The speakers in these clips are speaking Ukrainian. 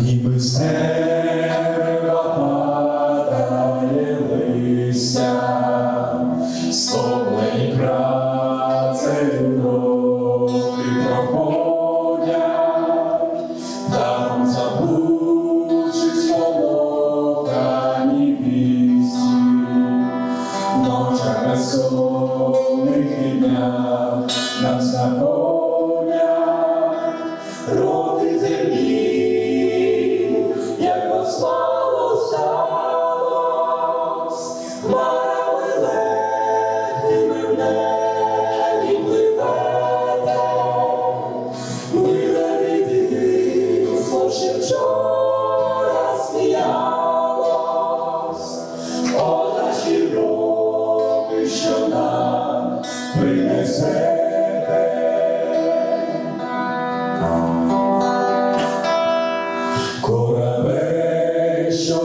Ніби з неба падає листя, стомлені працею роки проходять, там забувши сполохані вісті, в ночах безсонних і днях нас знаходять. Роки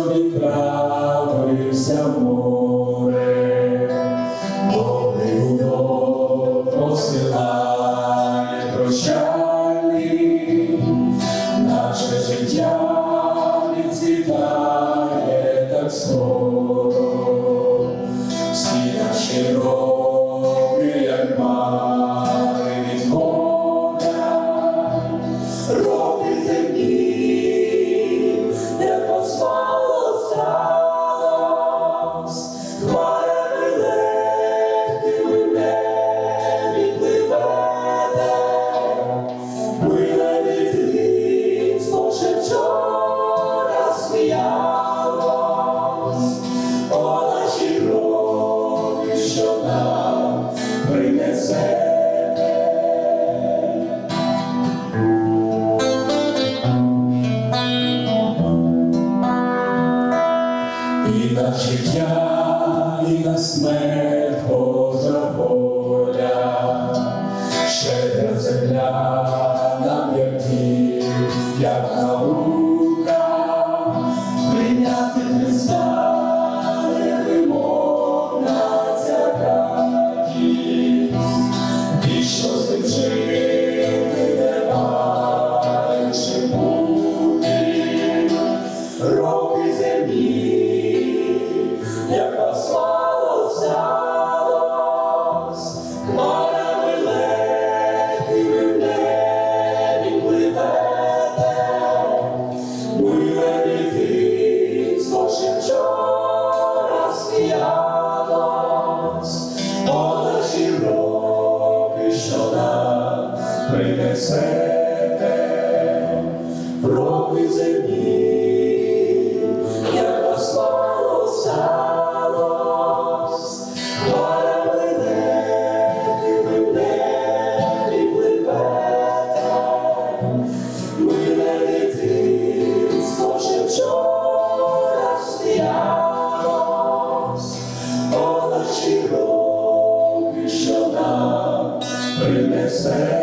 Корабель, що о наші роки, що нам принесете. І на життя, і на смерть Божа воля, щедра земля принесете, роки землі, як послало сталось, хмарами легкими в небі пливете, миле дитинство ще вчора сміялось, о наші роки, що нам принесе.